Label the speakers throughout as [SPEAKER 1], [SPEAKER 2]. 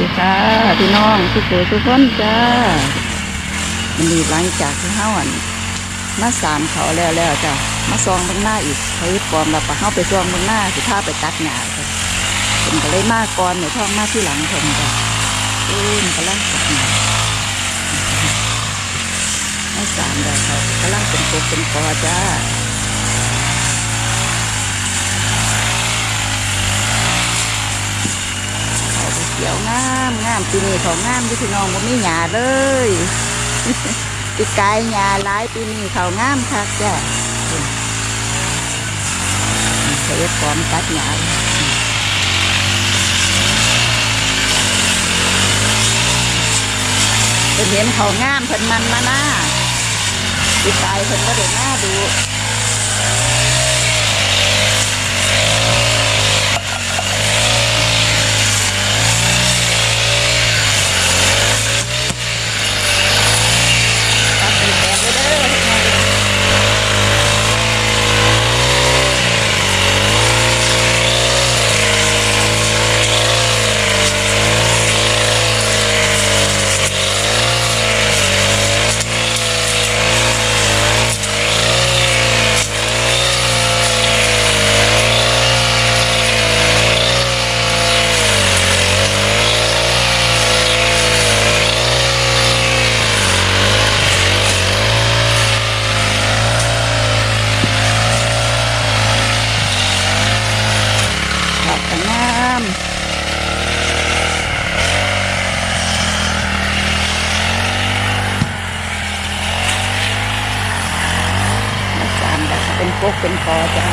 [SPEAKER 1] ดีค่ะพี่น้องทุกคนทุกคนจ้ามันนี้หลังจากที่เฮาอันมาสามเขาแล้วแล้วจ้ะมาซองเบางหน้าอีกเขาปลอมแล้วก็เฮาไปซองเบางหน้าสิพาไปตัดหญ้าจ้ะเป็นก็เลยมาก่อนในท้องมากที่หลังเพิ่นจ้ะเอ้ยมันกำลังตัดหญ้ามาสามแล้วเขากำลังเป็นตัวเป็นกอจ้า เขาไปเขียวงามงามปีนี้เขางามที่พี่น้องบ่มีหญ้าเลยปีกายหญ้าหลายปีนี้เขางามคักจ้ะเสียพร้อมตัดหญ้าเพิ่นเห็นเขางามเพิ่นมันมาหน้าปีกายเพิ่นก็เด็หน้าดู ตัดเป็นแปลงเลยเด้อดอกก็งามมาสาม เป็นกเป็นคอจ้า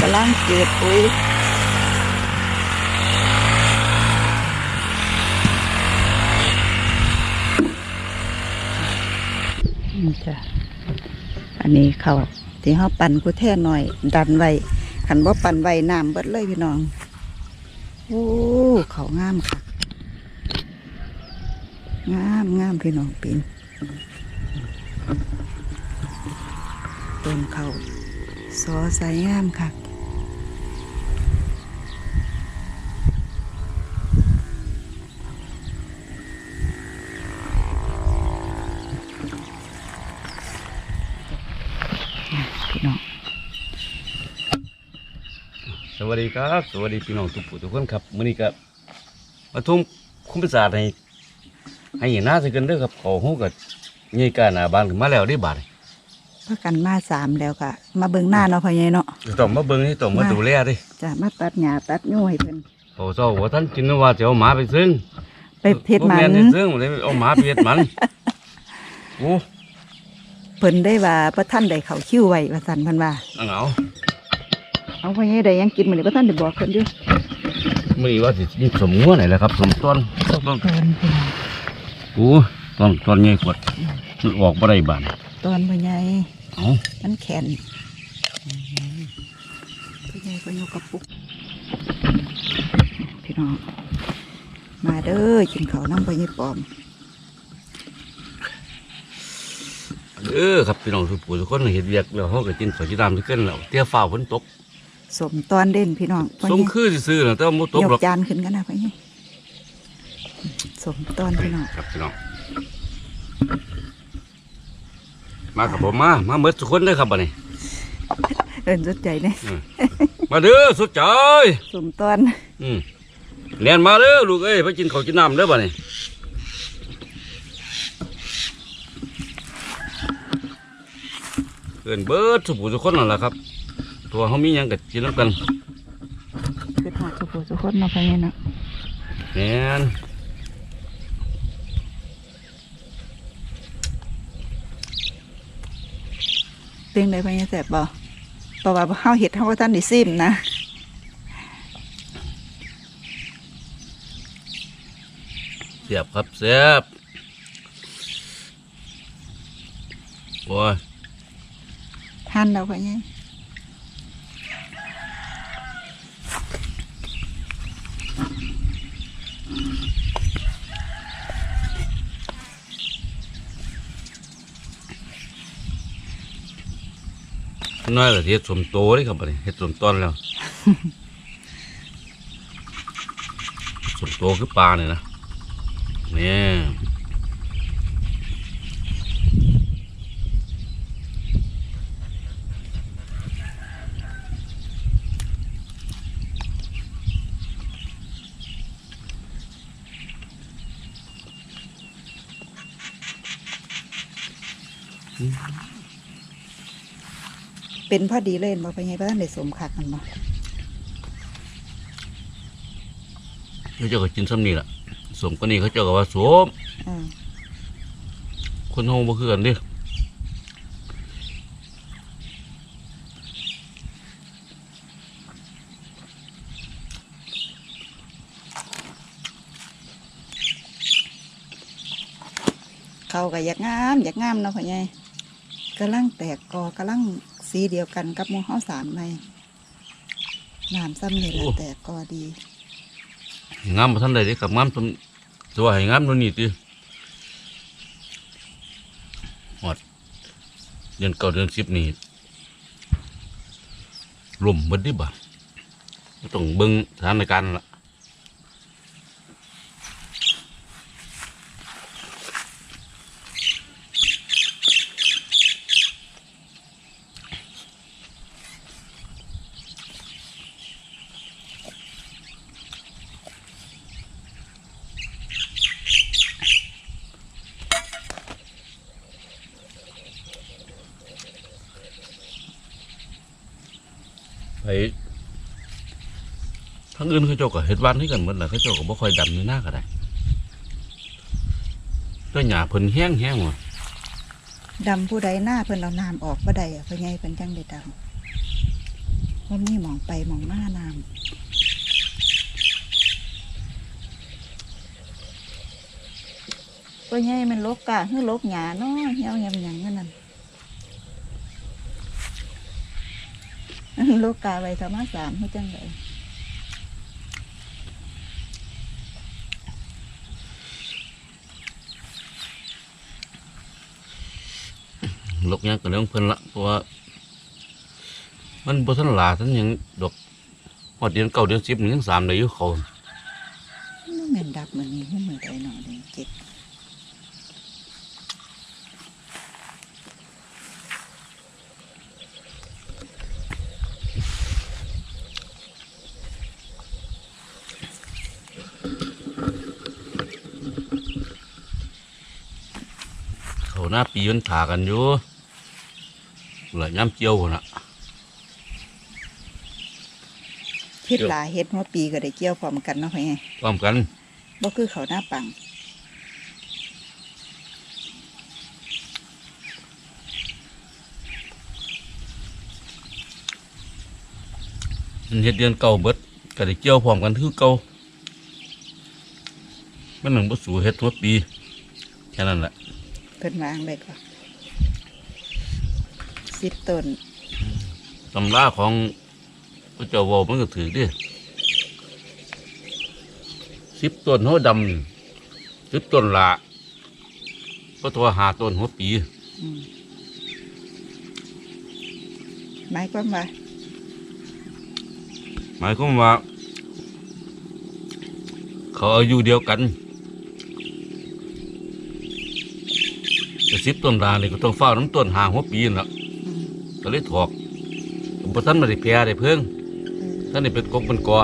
[SPEAKER 1] กำลังเกิดปุ๋ยนี่จ้ะอันนี้เขาที่เขาปั่นกูแท่หน่อย ดันไว้ขันว่าปั่นไว้น้ำเบิดเลยพี่น้องโอ้เขางามค่ะ งามงามพี่น้องปีน ต้นเขาซอใสงามค่ะพี่น้อง
[SPEAKER 2] สวัสดีครับสวัสดีพี่น้องทุกผู้ทุกคนครับมื้อนี้ก็มาทุ่มคุ้มประสาทให้ให้เห็นหน้าสิกันเด้อครับขอฮู้กับยี่กาหน้าบ้านขึ้นมาแล้วได้บาด
[SPEAKER 1] พากันมาสามแล้วก็มาเบิ่งหน้าเนาะพ่อใหญ่เนาะ
[SPEAKER 2] ต้องมาเบิ่งให้ต้องมา
[SPEAKER 1] มา
[SPEAKER 2] ดูแลดิ
[SPEAKER 1] จะมาตัดหญ้าตัดยูให้เพิ่น
[SPEAKER 2] เขาเจ้าว่าท่านกินว่าจะเอาหมาไปซึ่ง
[SPEAKER 1] ไปเฮ็ดหมั
[SPEAKER 2] บ่แนให้ซึ่งเลยเอาหมาไปเฮ็ดมันโอ้
[SPEAKER 1] เพิ่นได้ว่าพระท่านได้เขาคิ้วไว้ว่าซั่นเพิ่นว่า
[SPEAKER 2] อังเอา
[SPEAKER 1] เอาพ่อใหญ่ได้หยังกินมื้อนี้พระท่านได้บอกเพิ่นอยู่
[SPEAKER 2] มื้อนี้ว่าสิกินสมงัวไหนแหละครับสมต้นต้น
[SPEAKER 1] ตอนเพิ่น
[SPEAKER 2] โอ้ต้นต้นใหญ่กว่ามันออกบ่ได้บาด
[SPEAKER 1] ตอนพ่อใหญ่
[SPEAKER 2] เอ้า
[SPEAKER 1] มันแข็งพ่อใหญ่ก็อยู่กับปุก พี่น้อง มาเด้อกินข้าวน้ำพ่อใหญ่ปอม
[SPEAKER 2] เออครับพี่น้องทุกผู้ทุกคนเฮ็ดเวียกแล้วเฮาก็กินข้าวจีรามที่เกินแล้วเตี้ยฟ้าฝนตก
[SPEAKER 1] สมตอนเด่นพี่น้องพ่อ
[SPEAKER 2] ส
[SPEAKER 1] ให
[SPEAKER 2] ม
[SPEAKER 1] ญ่
[SPEAKER 2] คือซื่อๆนะแต่ว่าบ่ตก
[SPEAKER 1] ย
[SPEAKER 2] หรอก
[SPEAKER 1] กจานขึ้นกันนะพ่อใหญ่สมตอนพี่น้อง
[SPEAKER 2] ครับพี่น้อง มาครับผมมามาเมื่อทุกคนเลยครับบัดนี้
[SPEAKER 1] เอินสุดใจเนี่ย
[SPEAKER 2] อืมมาเด้อสุดใจ
[SPEAKER 1] สมตอน
[SPEAKER 2] อืมเรียนมาเด้อลูกเอ้ยไปกินข้าวกินน้ำเด้อบัดนี้เกินเบิดทุกผู้ทุกคนนั่นแหละครับ ตัวเขามีหยังกับกินน้ำกัน
[SPEAKER 1] คือหอดสุโขสุคนเนาะพ่อใหญ่เนาะ
[SPEAKER 2] แม่น
[SPEAKER 1] เป็นไงพ่อใหญ่แสบบ่เพราะว่าเฮาเฮ็ดเฮาก็ท่านได้ซิมนะ
[SPEAKER 2] เสียบครับเสียบโอ้ย
[SPEAKER 1] หั่นแล้วพ่อใน้
[SPEAKER 2] อยเหลือเฮ็ดสมโตเลยครับเฮ็ดสมต้นแล้วสมโตคือปลาเนี่ยนะเนี่ย
[SPEAKER 1] เป็นพอดีเลยบ่ไปไงบ้านได้สมคักกันบ่
[SPEAKER 2] เขาเจ้าก็กินซ้ำนี่แหละสมก็นี่เขาเจ้าก็ว่าสม
[SPEAKER 1] อ่า
[SPEAKER 2] คนห้องบ่คือกันเดิ
[SPEAKER 1] เขาก็อยากงาม อยากงามเนาะพ่อใหญ่กำลังแตกกอกำลัง สีเดียวกันกับหมู่เฮาสามในน้ำซ้ำนี่แหละแตกกอดี
[SPEAKER 2] งามมาท่านใดเด้กับงามซ้ำตัวให้งามตัวนี้ติหอดเดือนเก้าเดือนสิบนี่ลมเบิดดิบ่ะก็ต้องเบิ่งสถานการณ์ล่ะ ไปทั้งอื่น เจ้าก็เฮ็ดบ้านให้กันหมดแหละเขาเจ้าก็บ่ค่อยดำในหน้าก็ได้ก็หญ้าเพิ่นแห้งแห้งว่ะ
[SPEAKER 1] ดำผู้ใดหน้าเพิ่นเอาน้ำออกบ่ได้อะพ่อใหญ่เพิ่นจังได้ดำว่ามีหมองไปหมองมาน้ำพ่อใหญ่มันลกกะคือลกหญ้าเนาะเหี่ยวยำหยังนั่นน่ะลกกาไว้ธรรมสามเฮ็ดจังได
[SPEAKER 2] ลกหยังก็เรื่องเพิ่นละเพราะว่ามันบ่ทันหลาทันหยังดอกฮอดเดือนเก้าเดือนสิบนี่ยังสามได้อยู่เขา
[SPEAKER 1] มันแม่นดับมื้อนี้คือมื้อใดเนาะเดือนเจ็ด
[SPEAKER 2] เขาหน้าปีมันถากันอยู่ ละย้ำเจียวพุ่นน่ะ
[SPEAKER 1] เฮ็ดหลายเฮ็ดหัวปีก็ได้เกี่ยวพร้อมกันเนาะพ่อใหญ่
[SPEAKER 2] พร้อมกัน
[SPEAKER 1] บ่คือเขาวหน้าปัง
[SPEAKER 2] มันเฮ็ดเดือนเก่าเบิดก็ได้เกี่ยวพร้อมกันคือเก่ามันหนึ่งบ่สู่เฮ็ดทั่วปีแค่นั้นแหละ
[SPEAKER 1] เพิ่นวางได้ก็ สิบต้น
[SPEAKER 2] ตำราของพระเจ้าเวามันก็ถือดิสิบต้นหัวดำสิบต้นละก็ตัวหาต้นหัวปี
[SPEAKER 1] อืมหมายความว่า
[SPEAKER 2] หมายความว่า เขาอายุเดียวกันแต่สิบต้นลาเนี่ยก็ต้องเฝ้าน้ำต้นหาหัวปีนั่นละ
[SPEAKER 1] อืม
[SPEAKER 2] ก็เลยถอกพอท่านมาได้แพร่ได้เพิ่ง
[SPEAKER 1] เออ
[SPEAKER 2] ท่านนี่เป็นกบเป็นกอ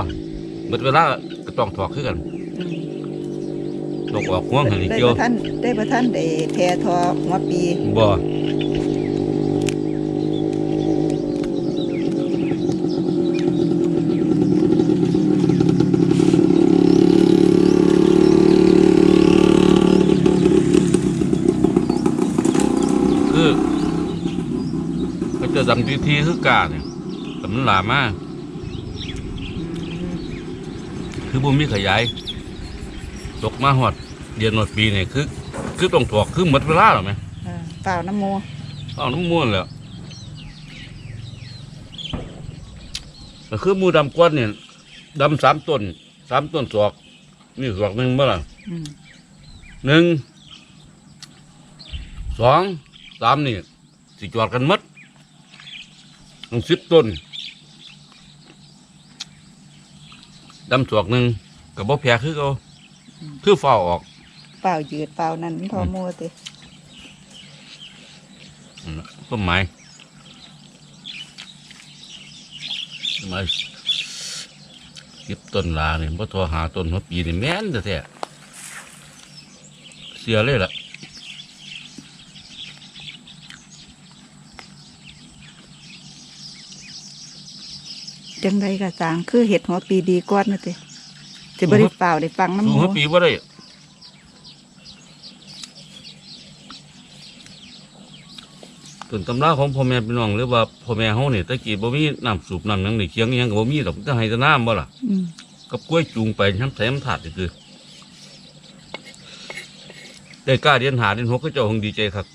[SPEAKER 2] หมดเวลาก็ต้องถอกขึ้นกัน
[SPEAKER 1] อืม
[SPEAKER 2] ต้องออกห่วงให้
[SPEAKER 1] ได้
[SPEAKER 2] เกี่ยว
[SPEAKER 1] บ่ทันได้บ่ทันได้แพร่ทอหัวปี
[SPEAKER 2] บ่คือก็จะดำ ทีทีคือกาเนี่ยแต่มันหลามาก คือบ่มีขยาย ตกมาหอด เดือนหอดปีเนี่ยคือ คือต้องถอกคือหมดเวลาหรอไหม
[SPEAKER 1] เออเปล่าน้ำโม
[SPEAKER 2] เอาน้ำม้วนแล้วก็คือหมูดำกวนเนี่ยดำสามต้นสามต้นสอก นี่สอกหนึ่งเมื่อไหร่
[SPEAKER 1] อืม
[SPEAKER 2] หนึ่งสองสามนี่สิจอดกันหมัด ลงสิบต้นดำสอกหนึ่งกับบ่แพ้คือเขาคือฝ้าวออก
[SPEAKER 1] เปล่ายืดเปล่านั้นทอมัวติ
[SPEAKER 2] นั่นล่ะต้นไม้ต้นไม้เก็บต้นลาเนี่ยบ่ทอหาต้นหัวปีนี่แม่นแท้ๆเสียเลยล่ะ
[SPEAKER 1] จังไดก็สร้างคือเห็ดหัวปีดีกว่านะติจะบ่ได้เปล่าได้ฟังน้ำ
[SPEAKER 2] สู
[SPEAKER 1] ห
[SPEAKER 2] ง
[SPEAKER 1] มู
[SPEAKER 2] หัวปีบ่ได้ต้นตำราของพ่อแม่พี่น้องหรือว่าพ่อแม่เฮานี่ตะกี้บ่มีน้ำสูบน้ำหยังนี่เคียงอิหยังก็บ่มีดอกจะให้แต่น้ำบ่ล่ะ
[SPEAKER 1] อืม
[SPEAKER 2] กับกล้วยจูงไปน้ำแถมถาดนี่คือได้กล้าเรียนหาเรียนหกก็เจ้าคงดีใจครับ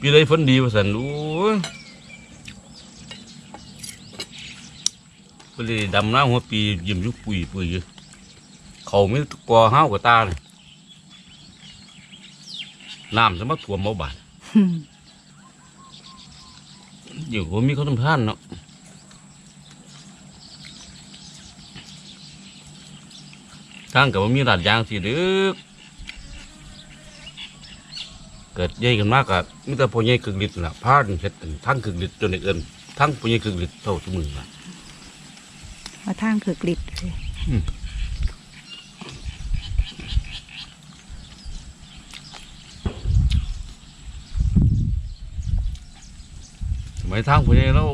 [SPEAKER 2] ปีใดฝนดีว่าสันโอ้ยก็เลยดำน้ำหัวปียิ้มอยุกปุยปุยอยู่เขาไม่กอห้าวกับตาเลยน้ำจะมาถ่วมเอาบาด
[SPEAKER 1] อืม
[SPEAKER 2] อยู่ผมมีเขาทำท่านเนาะทางกับว่ามีลาดยางสีดึกเกิดใหญ่กันมากอะมิแต่พอใหญ่กึ่งลิตรน่ะพาดเฮ็ดอันทั้งกึ่งลิตรจนได้เอินทั้งพอใหญ่กึ่งลิตรเท่าทุกมือน่ะ
[SPEAKER 1] มาทางคือกลิดเลย
[SPEAKER 2] สมัยทางพอใหญ่เรา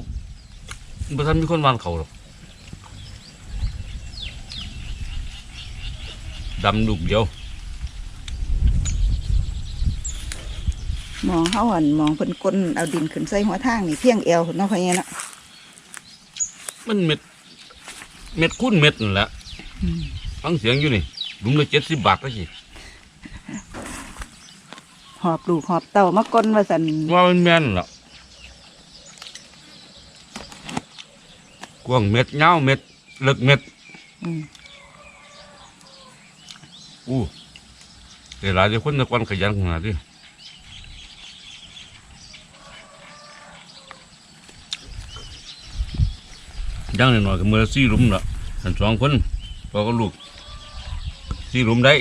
[SPEAKER 2] บ่ทันมีคนวานเขาหรอกดำดุกเดียว
[SPEAKER 1] มองเฮาอันมองเพิ่นก้นเอาดินขึ้นใส่หัวทางนี่เพียงเอวเนาะพ่อใหญ่เนาะ
[SPEAKER 2] มันเม็ด เม็ดคุ้นเม็ดนั่นแหละ
[SPEAKER 1] อืม
[SPEAKER 2] ฟังเสียงอยู่นี่ลุงละเจ็ดสิบบาทก็สิ
[SPEAKER 1] หอบลูกหอบเต้ามาก้นว่าซั่น
[SPEAKER 2] ว่ามันแม่นล่ะกว้างเม็ดเงาวเม็ดเลึกเม็ด
[SPEAKER 1] อืม
[SPEAKER 2] อู้เดี๋ยวหลายเดี๋ยวคนตะกวันขยันขนาดนี้ ย่างหน่อยๆก็มือละสี่หลุมละสันสองคนพอก็ลูกสี่หลุมได้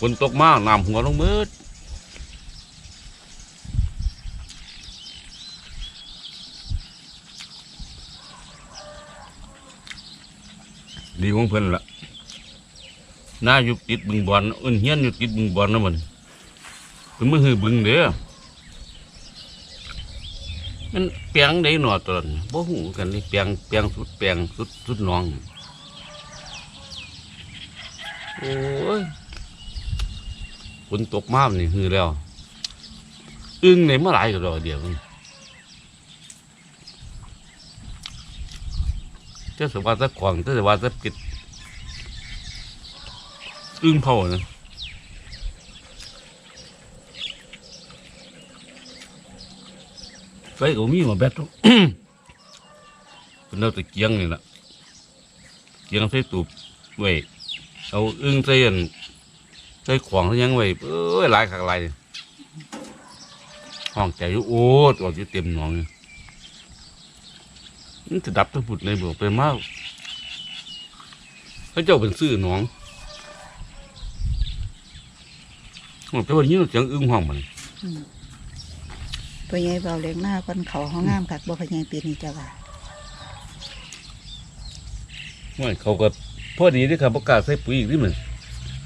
[SPEAKER 2] ฝนตกมากน้ำหัวลงมืดดีของเพิ่อนละน้าอยู่ติดบึงบอลอิ้นเฮียนอยู่ติดบึงบอลนะมัน เพิ่นมือหือบึงเด้อมันเปียงได้หนอตอนบ่หูกันนี่เปียงเปียงสุดเปียงสุดสุดหน้องโอ้ยฝนตกมากนี่คือแล้ว อึ้งในเมื่อไหร่ก็รอเดียวเจ้าสวัสดิ์ขวางเจ้าสวัสดิ์กิดอึ้งเผานะ ฟก็มีมาแบตทุกเป็นเอาตะเกียงนี่แหละเกียงใส่ตูบไว้เอาอึ้งใส่อันใส่ขวางทั้งยังไว้เอ้ยหลายขักหลายห้องใจอยู่โอ้ตัวอยู่เต็มหนองอยู่จะดับทั้งผุดเลยบอกไปมากพระเจ้าเป็นซื่อหนองบอกแต่ว่านี้เสียงอึ้งห้องมัน
[SPEAKER 1] พ่อใหญ่เบาเล็กหน้าคนเขาเฮางามคักบ่พ่อใหญ่ปีนี้จ้ะว่า
[SPEAKER 2] ว่าเขาก็พอดีที่เขาประกล้าศใส่ปุ๋ยอีกนิดหนึ่ง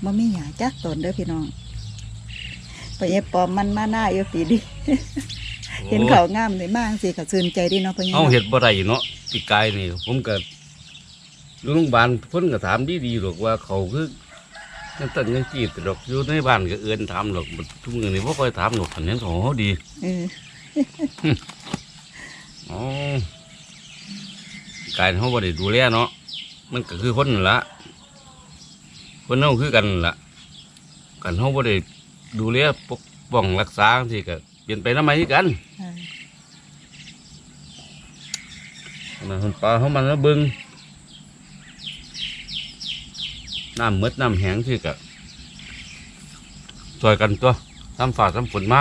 [SPEAKER 1] บ่มีหยาจักตนเด้อพี่น้องพ่อใหญ่ปลอมมันมาหน้าอยู่ปีนี้เห็นเขางามเลยมากสิก็ชื่นใจดีเนาะพ่อใหญ่
[SPEAKER 2] เอา
[SPEAKER 1] เนาะ
[SPEAKER 2] เห็ดบ่ได้เนาะปีกายนี่ผมก็อยู่โรงพยาบาลเพ้นก็ถามดีๆหรอกว่าเขาคือนั่นต้นยังจีบหรอกอยู่ในบ้านก็เอื้อนถามหรอกทุกมือนี่บ่ค่อยถามหรอกคันนี้ของเขาดี
[SPEAKER 1] เออ
[SPEAKER 2] อ๋อกายเขาบ่ได้ดูแลเนาะมันก็คือคนละคนเฮาคือกันละกันเขาบ่ได้ดูแลปกป้องรักษาที่ก็เปลี่ยนไปนำไมกัน
[SPEAKER 1] เออ
[SPEAKER 2] นะคนปลาเขามันแล้วบิ่งน้ำหมดน้ำแห้งที่ก็ซอยกันตัวทำฝาทำฝนมา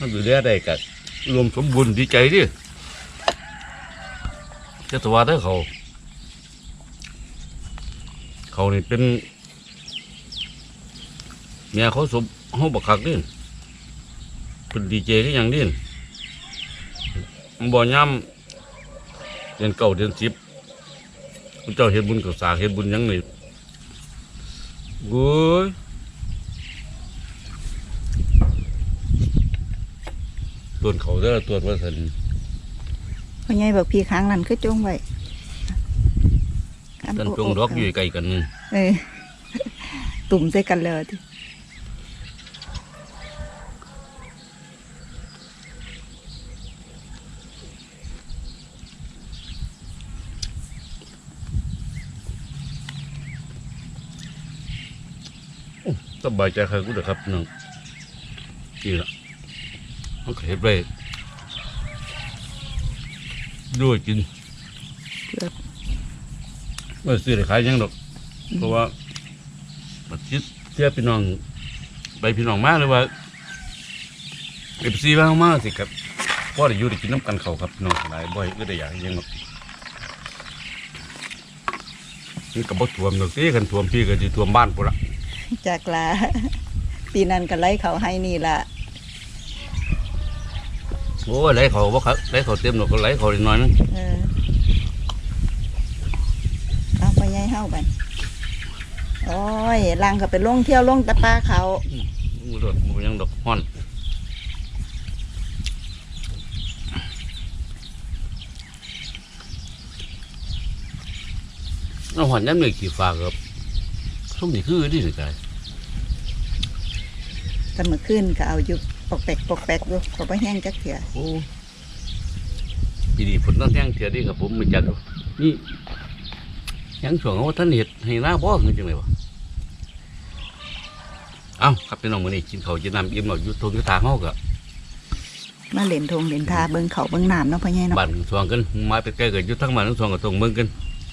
[SPEAKER 1] อืม
[SPEAKER 2] ถ้าดูแลได้ก็รวมสมบูรณ์ดีใจดิเจ้าตัวเด้เขา เขานี่เป็นเมียเขาสมเขาบักคักดิเป็นดีเจก็ยังดิมันบ่ย่ำเดือนเก้าเดือนสิบเจ้าเฮ็ดบุญกับสาเฮ็ดบุญยังนี่โอ้ย ตัวเขาเด้อตัวว่าสัน
[SPEAKER 1] พ่อใหญ่บอกพี่ค้างนั่นคือจงไว้
[SPEAKER 2] กันจงดอกอยู่ไกลกันนึง
[SPEAKER 1] เออตุ่มใส่กันเลยที
[SPEAKER 2] สบายใจใครกูเด้อครับน้องนี่ละ มันก็เฮ็ดไว้ด้วยกิน
[SPEAKER 1] เกือบ
[SPEAKER 2] ไม่ซื้อได้ขายหยังดอกเพราะว่าบัดจิตเสียพี่น้องไปพี่น้องมาหรือว่าเอฟซีมาเอามาสิครับพ่อได้อยู่ได้กินน้ำกันเขาครับพี่น้องหลายบ่อยก็ได้อยากหยังดอกนี่ก็บ่ท่วมดอกสิกันท่วมพี่ก็สิท่วมบ้านพุ่นละ
[SPEAKER 1] จากลาปีนั้นก็ไล่เขาให้นี่ละ
[SPEAKER 2] โอ้ยไหลเขาบ่ครับไหลเขาเต็มดอกก็ไหลเขานิดหน่อยนึง
[SPEAKER 1] เออเอาพ่อใหญ่เฮาบันโอ้ยลังก็ไปลงเที่ยวลงตะปาเขา
[SPEAKER 2] มือดอกมือยังดอกฮ้อนเอาหอนย้ำเลยขี่ฟ้าครับส้มนี่คือดีสิกาย
[SPEAKER 1] กันเมื่อคืนก็เอาอยู่ ปอกแปกปอกแปกอยู่เขาไปแห้งจักเถื่อ
[SPEAKER 2] โอ้ปีนี้ฝนต้องแท่งเทียดีครับผมมือจัดอยู่นี่ยังช่วงว่าท่านเห็ดให้หน้าบ่คือจังไงวะเอ้าครับพี่น้องมื้อนี้กินข้าวกินน้ำอิ่มแล้วอยู่ทงอยู่ทางเฮาก็
[SPEAKER 1] มาเล่นทงเล่นทาเบิ่งเขาเบิ่งน้ำเนาะพ่อใหญ่เนาะ
[SPEAKER 2] บ้านสวงกันมาไปใกล้ก็อยู่ทั้งบ้านทั้งสวงก็ต้องเบิ่งกัน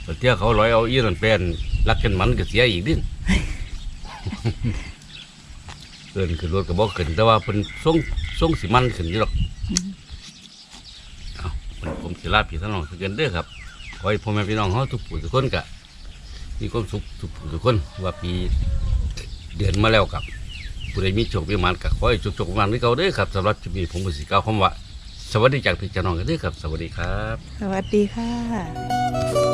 [SPEAKER 2] แต่เที่ยเขาร้อยเอาอีนั่นแปลนรักกันมันก็เสียอีกดิ้นเกินขึ้นรถก็บ่ขึ้นแต่ว่าเพิ่นส่งส่งสิมันขึ้นอยู่หรอกเอาผมผมสิลาพี่น้องทุกคนเด้อครับขอให้พ่อแม่พี่น้องเขาทุกผู้ทุกคนกะมีความสุขทุกผู้ทุกคนว่าปีเดือนมาแล้วกับผู้ใดมีโชคมีหมันกับขอให้โชคโชคมีหมันที่เขาเด้อครับสำหรับจุดนี้ผมก็สิกล่าวคำว่าสวัสดีจากพี่เจ้าน้องกันเด้อครับ สวัสดีครับ
[SPEAKER 1] สวัสดีค่ะ